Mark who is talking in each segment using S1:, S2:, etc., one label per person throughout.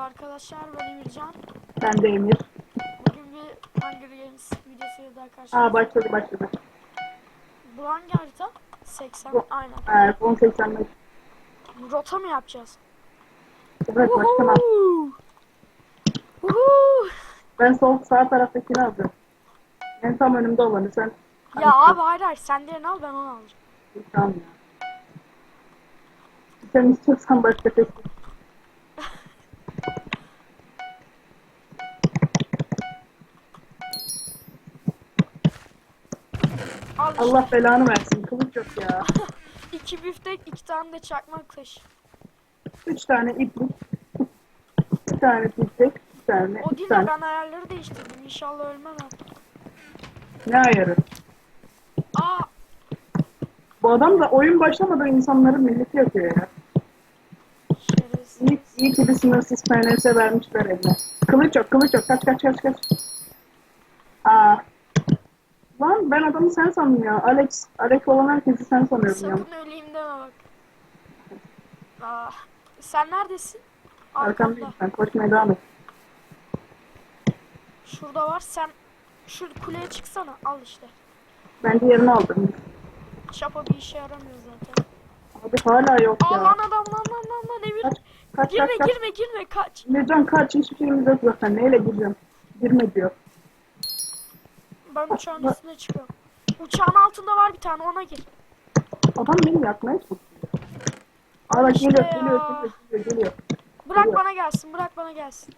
S1: arkadaşlar ben Emircan.
S2: Ben de Emir.
S1: Bugün bir Hunger Games videosuyla daha
S2: Aa
S1: karşınızdayım.
S2: başladı başladı.
S1: Bu hangi harita? 80
S2: Bu-
S1: aynen.
S2: Evet 10.85.
S1: Rota mı yapacağız?
S2: Evet başlamam. Ben sol sağ taraftakini alacağım. En tam önümde olanı sen.
S1: Ya abi hayır hayır sen diğerini al ben onu alacağım.
S2: Tamam ya. Sen istiyorsan başka tek.
S1: Al.
S2: Allah belanı versin. Kılıç yok ya.
S1: İki biftek iki tane de çakmak taş.
S2: Üç tane iplik. Bir tane iplik. Bir tane.
S1: O
S2: Bir
S1: değil de
S2: tane.
S1: ben ayarları değiştirdim. İnşallah ölmem artık.
S2: Ne ayarı?
S1: Aa
S2: Bu adam da oyun başlamadan insanların milleti yapıyor ya.
S1: şerefsiz.
S2: İyi, iyi ki bir sınırsız PNS vermişler eline. Kılıç yok, kılıç yok. Kaç kaç kaç kaç. Lan ben adamı sen sandım ya. Alex, Alex olan herkesi sen sanıyorum ya.
S1: Sakın öleyim deme bak. Aa, sen neredesin?
S2: Arkamdayım
S1: Arkamda.
S2: sen. Koşmaya devam et.
S1: Şurada var. Sen şu kuleye çıksana. Al işte.
S2: Ben diğerini aldım.
S1: Çapa bir işe yaramıyor zaten.
S2: Abi hala yok
S1: Aa
S2: ya.
S1: lan adam lan lan lan lan Emir.
S2: Kaç kaç
S1: Girme
S2: kaç kaç.
S1: girme girme kaç.
S2: Emircan kaç. Hiçbir şeyimiz yok zaten. Neyle gireceğim? Girme diyor.
S1: Ben uçağın üstüne çıkıyorum. Uçağın altında var bir tane ona gir.
S2: Adam beni yakmaya çalışıyor. Bak
S1: İşte
S2: geliyor,
S1: ya.
S2: geliyor, geliyor, geliyor, geliyor.
S1: Bırak
S2: Geliyor.
S1: bana gelsin bırak bana gelsin.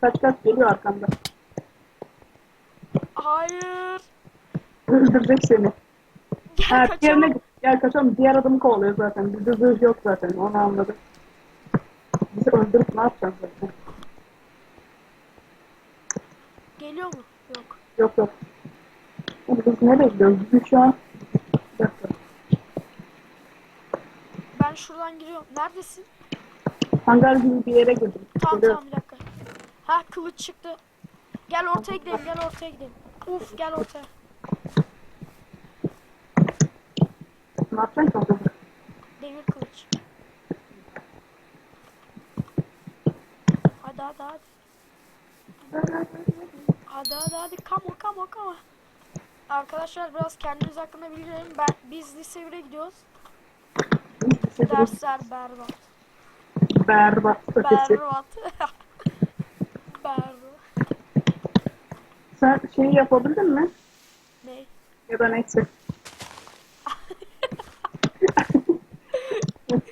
S2: Kaç kaç geliyor arkamda.
S1: Hayır.
S2: Öldürecek seni.
S1: Gel
S2: Ha
S1: kaçalım.
S2: diğerine. Gel kaçalım. Diğer adamı kovalıyor zaten. Bizde zırh yok zaten. Onu anladım. Bizi öldürüp ne yapacağız zaten?
S1: Geliyor mu? Yok.
S2: Yok Biz nereye gidiyoruz? Biz şu an... Bir dakika.
S1: Ben şuradan giriyorum. Neredesin?
S2: Hangar gibi bir yere girdim.
S1: Tamam
S2: Geliyorum.
S1: tamam bir dakika. Ha kılıç çıktı. Gel ortaya gidelim gel ortaya gidelim. Uf gel ortaya.
S2: Ne yapacaksın ki orada?
S1: Demir kılıç. Hadi hadi hadi. Hadi hadi hadi. Come on come on come on. Arkadaşlar biraz kendiniz hakkında bilgi verin. Ben, biz lise 1'e gidiyoruz. Dersler berbat.
S2: Berbat ötesi.
S1: Berbat. berbat.
S2: Sen şeyi yapabildin mi?
S1: Ne?
S2: Ya da neyse.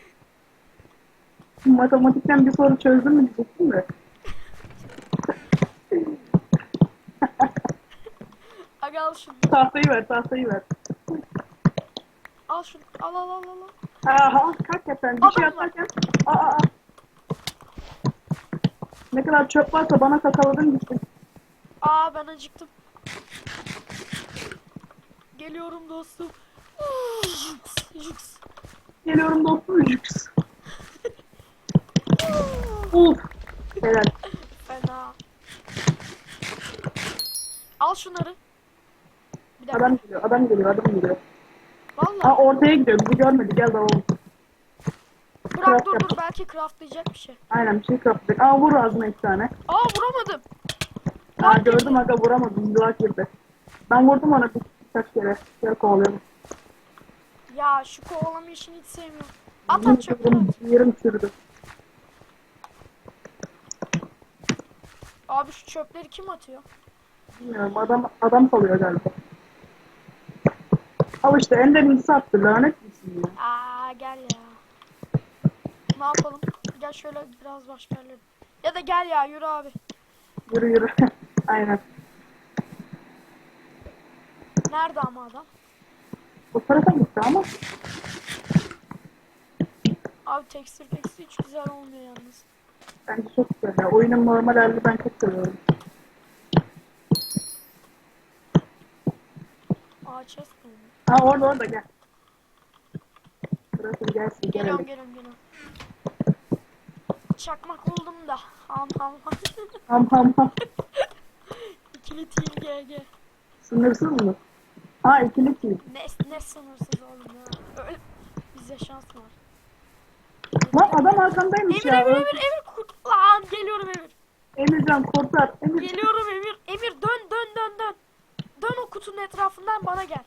S2: Matematikten bir soru çözdün mü diyecektim de.
S1: Aga al şunu.
S2: Tahtayı ver, tahtayı ver.
S1: Al şunu. Al al al al.
S2: Aha, hakikaten bir şey
S1: Adam var.
S2: yaparken... Aa, aa. Ne kadar çöp varsa bana kakaladın gitti.
S1: Aa ben acıktım. Geliyorum dostum. Jüks, jüks.
S2: Geliyorum dostum. Jüks. Uf. Helal.
S1: Fena. Al şunları. Bir dakika.
S2: Adam geliyor, adam geliyor, adam geliyor. Aa
S1: Vallahi.
S2: ortaya gidiyor, bizi görmedi. Gel dalalım.
S1: Bırak
S2: craft
S1: dur
S2: yap.
S1: dur belki craftlayacak bir şey.
S2: Aynen bir şey kaptık. Aa vur ağzına iki tane.
S1: Aa vuramadım.
S2: Aa
S1: Bak
S2: gördüm aga vuramadım. Duvar girdi. Ben vurdum ona bir, birkaç kere. Gel kovalıyorum.
S1: Ya şu kovalama işini hiç sevmiyorum. At at çöpleri at.
S2: Yerim çürüdü.
S1: Abi şu çöpleri kim atıyor?
S2: Bilmiyorum adam adam salıyor galiba. Al işte Ender incisi attı. Lanet misin ya?
S1: Aa gel ya. Ne yapalım? Gel şöyle biraz başka yerlere. Ya da gel ya yürü abi.
S2: Yürü yürü. Aynen.
S1: Nerede ama adam?
S2: O tarafa gitti ama.
S1: Abi tekstil tekstil hiç güzel olmuyor yalnız.
S2: Bence çok güzel ya. Oyunun normal halini ben çok seviyorum.
S1: Aa chest buldum.
S2: Ha orada orada gel. Bırakın gelsin
S1: Geliyorum
S2: gelelim.
S1: geliyorum geliyorum. Çakmak buldum da. Ham ham ham.
S2: Ham ham ham.
S1: İkili team GG.
S2: Sınırsız mı? Ha ikili team.
S1: Ne, ne sınırsız oğlum ya. Öyle bize şans var.
S2: Lan adam arkamdaymış
S1: Emir
S2: ya.
S1: Emir Emir Emir kurt. Aa!
S2: Emircan kurtar. Emir.
S1: Geliyorum Emir. Emir dön dön dön dön. Dön o kutunun etrafından bana gel.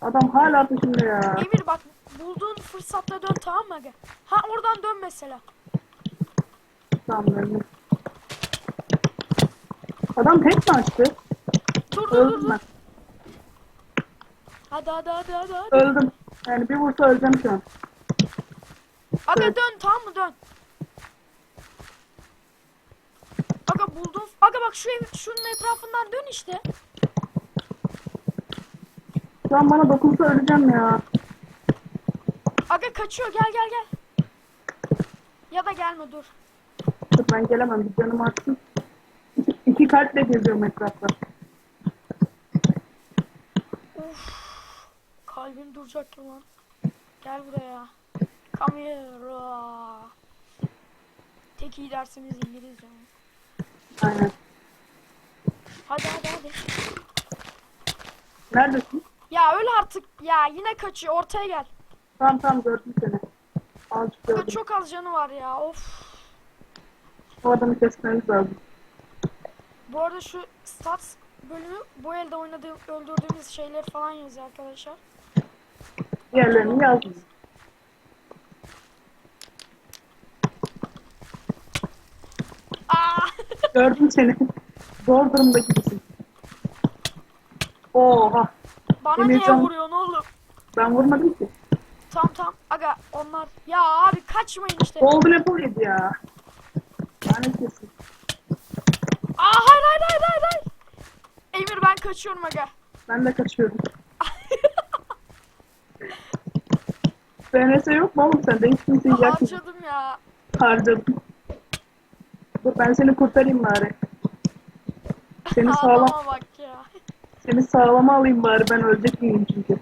S2: Adam hala peşinde ya.
S1: Emir bak bulduğun fırsatla dön tamam mı? Ha oradan dön mesela.
S2: Tamam Emir. Adam tek mi açtı?
S1: Dur dur dur.
S2: Öldüm
S1: dur.
S2: ben.
S1: Hadi hadi hadi hadi. hadi.
S2: Öldüm. Yani bir vursa öleceğim şu an.
S1: Aga dön tamam mı dön. Aga buldum. Aga bak şu ev, şunun etrafından dön işte.
S2: Şu an bana dokunsa öleceğim ya.
S1: Aga kaçıyor gel gel gel. Ya da gelme dur.
S2: Dur ben gelemem. Bir canım artsın. İki, iki kalple geziyorum etrafta.
S1: Uf. Kalbim duracak ya lan. Gel buraya. Come here. Tek iyi dersimiz İngilizce.
S2: Aynen.
S1: Hadi hadi hadi.
S2: Neredesin?
S1: Ya öl artık. Ya yine kaçıyor. Ortaya gel.
S2: Tamam tamam gördüm seni. Azıcık gördüm.
S1: çok az canı var ya. Of.
S2: O adamı kesmemiz lazım.
S1: Bu arada şu stats bölümü bu elde oynadığım öldürdüğümüz şeyler falan yazıyor arkadaşlar.
S2: Diğerlerini yazdım.
S1: Aa!
S2: Gördüm seni. Zor durumda gibisin. Oha.
S1: Bana
S2: Emircan-
S1: niye vuruyorsun oğlum?
S2: Ben vurmadım ki.
S1: Tamam tamam. Aga onlar. Ya abi kaçmayın işte.
S2: Golden Apple yedi ya. Lanet kesin.
S1: Aa hayır hayır hayır hayır. hayır. Emir ben kaçıyorum aga.
S2: Ben de kaçıyorum. FNS yok mu oğlum sende? Hiç kimse yiyecek mi?
S1: Harcadım ya.
S2: Harcadım. Dur ben seni kurtarayım bari. Seni sağlam,
S1: Adama bak.
S2: Seni sağlama alayım bari ben ölecek miyim çünkü.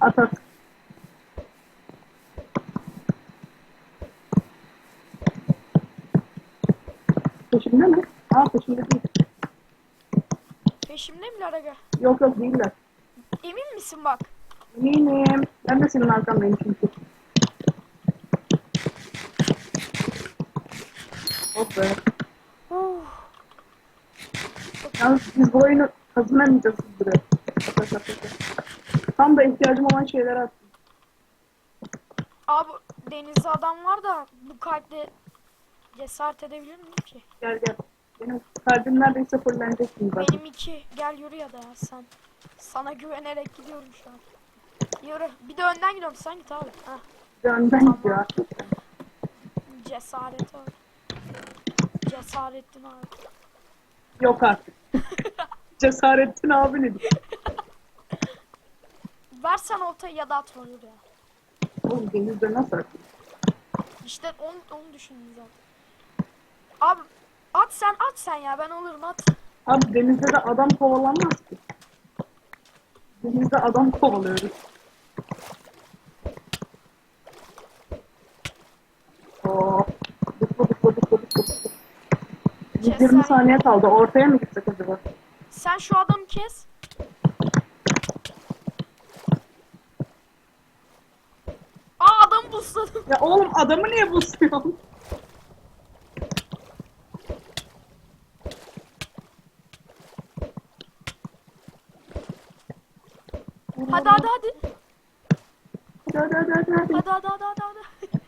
S2: At at. Peşimde mi? Aa peşimde değil.
S1: Peşimde miler aga?
S2: Yok yok değiller.
S1: Emin misin bak?
S2: Eminim. Ben de senin arkandayım çünkü. Oh be. Yalnız biz bu oyunu kazanamayacağız buraya. Tam da ihtiyacım olan şeyler attım.
S1: Abi denizde adam var da bu kalple cesaret edebilir miyim ki?
S2: Gel gel. Benim kalbim neredeyse fullenecek şimdi zaten.
S1: Benim iki. Gel yürü ya da ya sen. Sana güvenerek gidiyorum şu an. Yürü. Bir de önden gidiyorum. Sen git abi. Heh.
S2: Önden
S1: Tamam.
S2: gidiyor artık.
S1: Cesaret abi. Cesarettin abi.
S2: Yok artık. Cesarettin abi ne diyor?
S1: Versen oltayı ya da atma yürü ya.
S2: Oğlum denizde nasıl atayım?
S1: İşte onu, onu düşündüm zaten. Abi at sen at sen ya ben olurum at.
S2: Abi denizde de adam kovalanmaz ki. Denizde adam kovalıyoruz. 120
S1: Cesaret.
S2: saniye kaldı. Ortaya mı gitsek acaba?
S1: Sen şu adamı kes. Aa adamı busladım.
S2: Ya oğlum adamı niye busluyorsun?
S1: Hadi hadi hadi.
S2: Hadi hadi hadi hadi.
S1: Hadi hadi hadi hadi. hadi.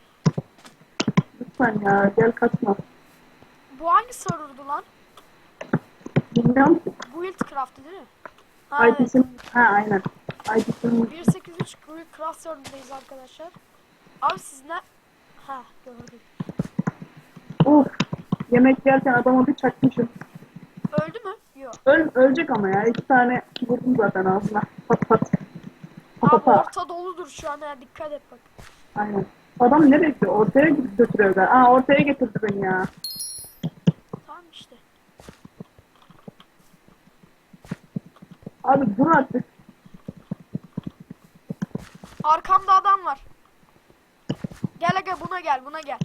S2: Lütfen ya gel kaçma.
S1: Bu hangi serverdu lan?
S2: Bilmiyorum ki.
S1: Guildcraft'ı değil mi? Ha, evet.
S2: Ha aynen. IP'sin.
S1: 183 Guildcraft serverındayız arkadaşlar. Abi siz ne? Ha gördüm.
S2: Of. Yemek yerken adama bir çakmışım.
S1: Öldü mü? Yok.
S2: Öl, ölecek ama ya. İki tane vurdum zaten ağzına. Pat pat. Pat
S1: Abi
S2: pat.
S1: orta doludur şu an ya dikkat et bak.
S2: Aynen. Adam ne bekliyor? Ortaya götürüyor da. Aa ortaya getirdi beni ya.
S1: Tamam işte.
S2: Abi dur artık.
S1: Arkamda adam var. Gel aga buna gel buna gel.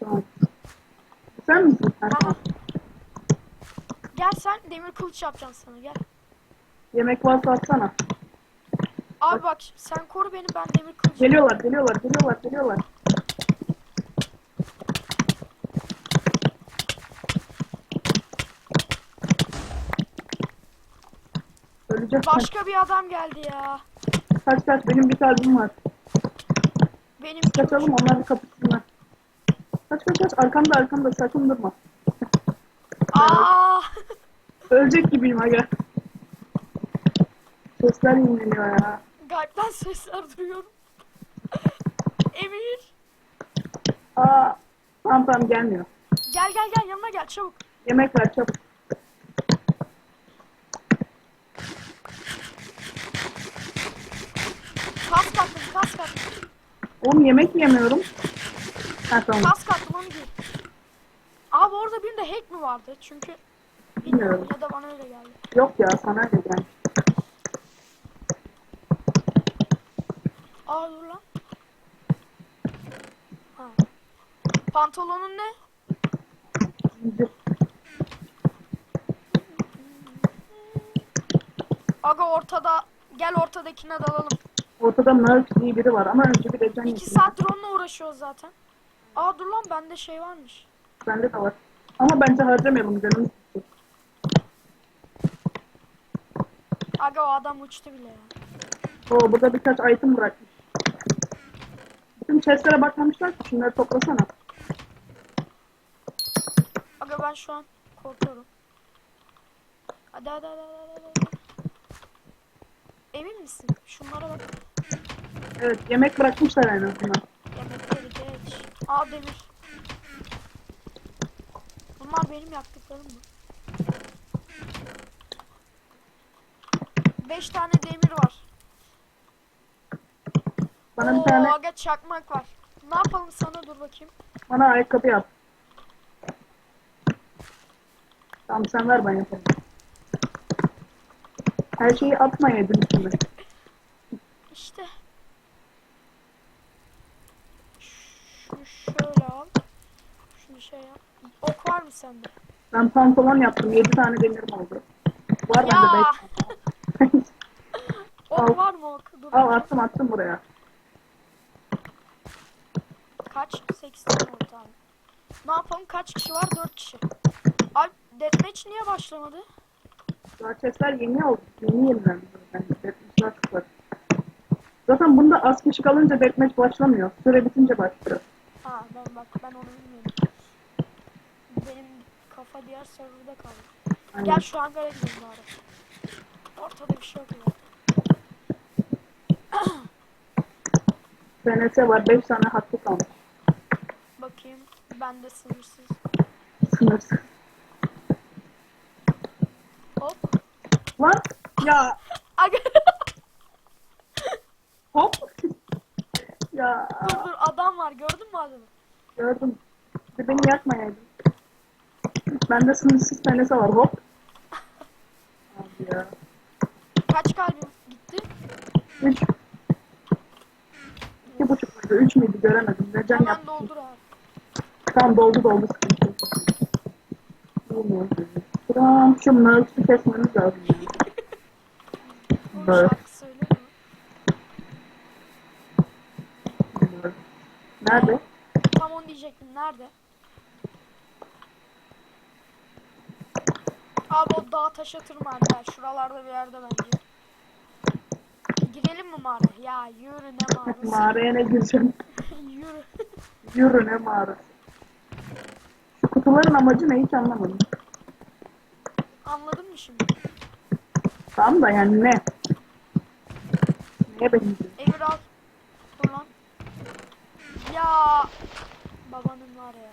S2: Tamam. Sen misin? Tamam.
S1: Gel sen demir kılıç yapacaksın sana gel.
S2: Yemek varsa atsana.
S1: Abi bak sen koru beni ben demir kılıç.
S2: Geliyorlar, geliyorlar, geliyorlar, geliyorlar. Öleceksin.
S1: Başka bir adam geldi ya.
S2: Kaç kaç benim bir kalbim var.
S1: Benim
S2: Kaçalım onlar bir kapısınlar. Kaç kaç kaç arkamda arkamda sakın durma.
S1: Aa!
S2: Ölecek gibiyim aga. Sesler inleniyor ya.
S1: Galpten sesler duyuyorum. Emir.
S2: Aa, tamam tamam gelmiyor.
S1: Gel gel gel yanıma gel çabuk.
S2: Yemek ver çabuk.
S1: Kas kattım.
S2: Oğlum yemek yemiyorum. Ha tamam.
S1: Kas kattım onu giy. Abi orada birinde hack mi vardı? Çünkü bilmiyorum ya da bana öyle geldi.
S2: Yok ya sana öyle gelmiş.
S1: Aa dur lan. Ha. Pantolonun ne? Aga ortada. Gel ortadakine dalalım.
S2: Ortada Merck diye biri var ama önce bir Ecen
S1: İki saattir onunla uğraşıyoruz zaten. Aa dur lan bende şey varmış.
S2: Bende de var. Ama bence harcamayalım canımız.
S1: Aga o adam uçtu bile ya.
S2: Oo burada birkaç item bırakmış. Bütün chestlere bakmamışlar ki şunları toplasana.
S1: Aga ben şu an korkuyorum. Hadi hadi hadi hadi hadi. hadi. Emin misin? Şunlara bak.
S2: Evet yemek bırakmışlar en azından.
S1: Yemekleri geç. Aa demir. Bunlar benim yaptıklarım mı? Beş tane demir var.
S2: Bana
S1: Oo,
S2: bir tane
S1: aga çakmak var. Ne yapalım sana dur bakayım.
S2: bana ayakkabı yap. Tamam sen ver ben yapayım. Her şeyi atmayaydın üstüne.
S1: İşte. Şunu şöyle al. Şunu şey yap. Ok var mı sende?
S2: Ben pantolon yaptım. 7 tane demirim oldu. Var
S1: Ya!
S2: bende 5
S1: Ok
S2: Al.
S1: var mı ok? Dur.
S2: Al attım attım buraya.
S1: Kaç? 8 tane oldu tamam. Ne yapalım? Kaç kişi var? 4 kişi. Ay deathmatch niye başlamadı?
S2: Chestler yeni oldu. Yeni yenilendi zaten. Deathmatch'lar çok var. Zaten bunda az kişi kalınca deathmatch başlamıyor. Süre bitince başlıyor.
S1: Ha ben bak ben onu kafa diğer serverda kaldı. Gel şu hangara gidelim bari. Ortada bir şey yok ya.
S2: FNS var. 5 tane hakkı kalmış.
S1: Bakayım. Bende sınırsız.
S2: Sınırsız.
S1: Hop.
S2: Lan ya hop. ya
S1: dur dur adam var gördün mü adamı?
S2: gördüm. Bir beni yakmayaydın. Bende sınırsız FNS var. Hop. Abi ya.
S1: Kaç kalbim gitti?
S2: 3 İki buçuk muydu? Üç müydü? Göremedim. Recen
S1: Hemen
S2: yaptı.
S1: doldur abi.
S2: Tamam doldu doldu. Sıkıntı. Bilmiyorum. Tamam şu Merks'i kesmemiz lazım.
S1: Bu
S2: Evet.
S1: şarkı mu?
S2: Bilmiyorum. Nerede?
S1: Tam onu diyecektim. Nerede? Abi o dağa taşa tırmanacak. Şuralarda bir yerde bence. Girelim mi mağara? Ya yürü ne mağarası?
S2: Mağaraya ne gireceğim?
S1: yürü.
S2: Yürü ne mağarası. Şu kutuların amacı ne hiç anlamadım.
S1: Anladın mı şimdi?
S2: Tamam da yani ne? Neye benziyor?
S1: Emir al. Dur lan. Ya. Babanın var ya.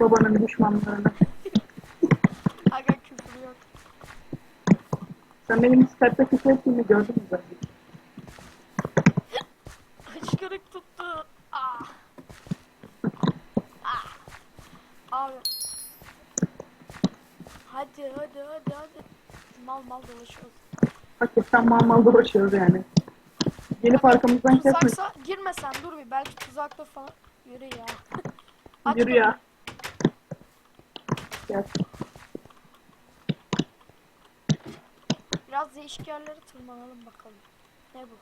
S2: Babanın düşmanlarını.
S1: Aga.
S2: Sen benim Skype'da küfür ettiğimi gördün mü zaten?
S1: Hıçkırık tuttu. Ah. Ah. Abi. Hadi hadi hadi hadi. Mal mal dolaşıyoruz.
S2: Hakikaten mal mal dolaşıyoruz yani. Gelip arkamızdan kesme.
S1: Tuzaksa girmesen dur bir belki tuzaktır falan. Yürü ya.
S2: Yürü ya. Gel.
S1: Biraz değişik yerlere tırmanalım bakalım. Ne bu?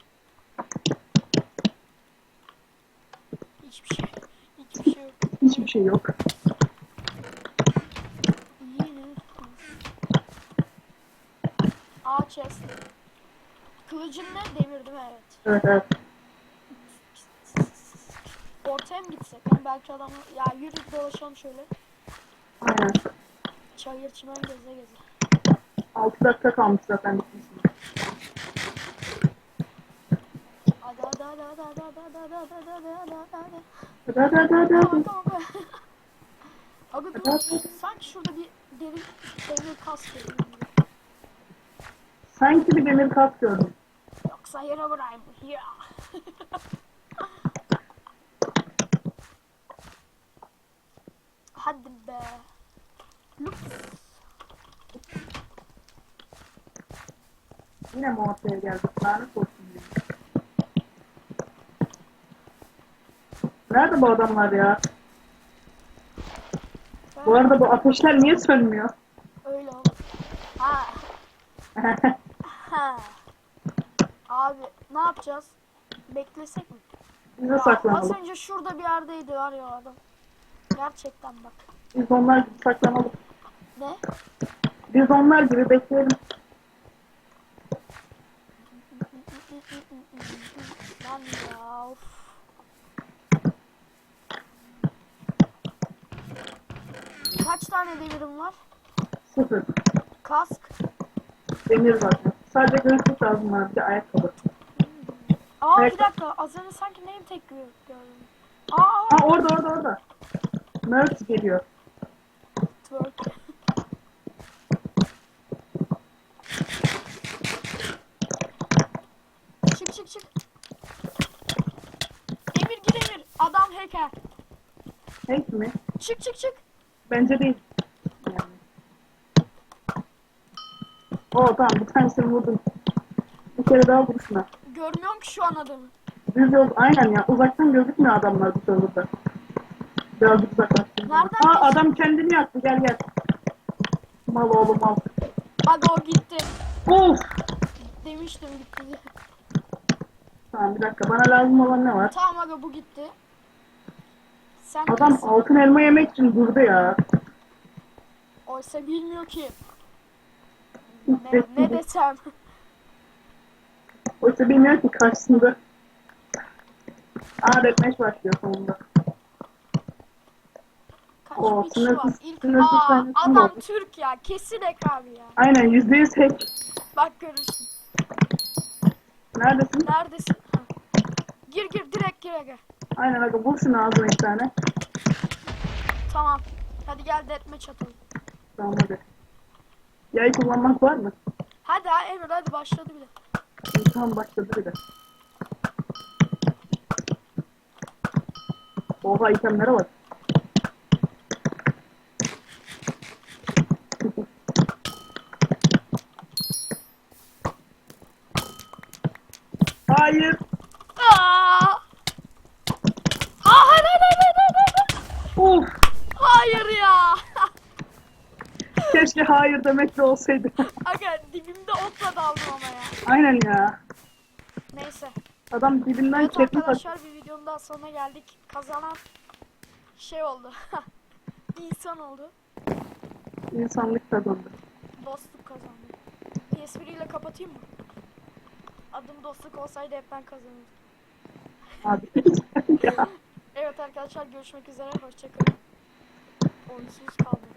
S1: Hiçbir şey. Hiçbir şey yok.
S2: Hiçbir şey yok.
S1: Yine. Aa chest. Amacın ne? Demir değil mi? Evet.
S2: Evet evet.
S1: Ortaya mı gitsek? Yani belki adamı... Ya yürü dolaşalım şöyle.
S2: Aynen.
S1: Çayır çimen geze geze.
S2: 6 dakika kalmış zaten bitmesine.
S1: Hadi hadi hadi hadi hadi hadi hadi hadi hadi hadi hadi hadi.
S2: Hadi hadi hadi hadi.
S1: Tamam
S2: hadi.
S1: tamam.
S2: Hadi,
S1: dur.
S2: hadi.
S1: Sanki şurada bir demir demir kas geliyor.
S2: Sanki bir demir kas gördüm.
S1: Yoksa yere bırakayım. Ya. Hadi be. Lups.
S2: Yine ortaya geldik? Lanet olsun. ya. Nerede bu adamlar ya? Bu arada bu ateşler niye sönmüyor?
S1: Öyle oldu. Ha. Ha. Abi ne yapacağız? Beklesek mi?
S2: Bize
S1: Ya, az
S2: saklanalım.
S1: önce şurada bir yerdeydi var ya adam. Gerçekten bak.
S2: Biz onlar gibi saklanalım.
S1: Ne?
S2: Biz onlar gibi bekleyelim.
S1: Lan ya of. Kaç tane demirim var?
S2: Sıfır.
S1: Kask.
S2: Demir zaten. Sadece gözlük lazım bana bir de ayakkabı.
S1: Aa
S2: Evet.
S1: bir dakika az önce sanki neyim tek gö- gördüm. Aa
S2: Ha orada orada orada. Mert geliyor.
S1: twerk. Çık çık çık. Emir gir Emir. Adam hacker.
S2: Hey mi?
S1: Çık çık çık.
S2: Bence değil. Oo tamam bir tanesini vurdum. Bir kere daha vur şuna.
S1: Görmüyorum ki şu an adamı.
S2: Düz yol aynen ya. Uzaktan gözükmüyor adamlar bu sırada. Birazcık uzaklaştım.
S1: Nereden
S2: Aa
S1: geçti?
S2: adam kendini yaktı gel gel. Mal oğlum mal.
S1: Bak o gitti.
S2: Of.
S1: Demiştim gitti diye.
S2: Tamam bir dakika bana lazım olan ne var?
S1: Tamam aga bu gitti. Sen
S2: Adam
S1: neresin?
S2: altın elma yemek için durdu ya.
S1: Oysa bilmiyor ki. Ne, ne desem.
S2: Oysa bilmiyor ki karşısında. Aa deathmatch başlıyor sonunda.
S1: Kaç
S2: Oo,
S1: kişi
S2: sınırsız-
S1: var? İlk,
S2: sınırsız
S1: aa, adam
S2: var.
S1: Türk ya. Kesin ek abi ya.
S2: Aynen yüzde yüz hack.
S1: Bak görürsün.
S2: Neredesin?
S1: Neredesin? Ha. Gir gir direkt gir aga.
S2: Aynen aga vur şunu ağzına bir tane.
S1: Tamam. Hadi gel deathmatch atalım.
S2: Tamam hadi. Yay kullanmak var mı?
S1: Hadi ha Emir hadi başladı bile.
S2: Tamam başladı bir de. Oha itemlere bak. Hayır.
S1: Aa! Aa, hayır hayır hayır hayır hayır.
S2: Of.
S1: Hayır ya.
S2: Keşke hayır demek de olsaydı.
S1: Aga dibimde otla daldım ama ya.
S2: Aynen ya.
S1: Neyse.
S2: Adam dibinden
S1: Evet
S2: tak.
S1: arkadaşlar bir videonun daha sonuna geldik. Kazanan şey oldu. İnsan oldu.
S2: İnsanlık kazandı.
S1: Dostluk kazandı. Espriyle kapatayım mı? Adım dostluk olsaydı hep ben kazanırdım.
S2: Abi.
S1: Evet arkadaşlar görüşmek üzere. Hoşçakalın. Oyunsuz kalmayın.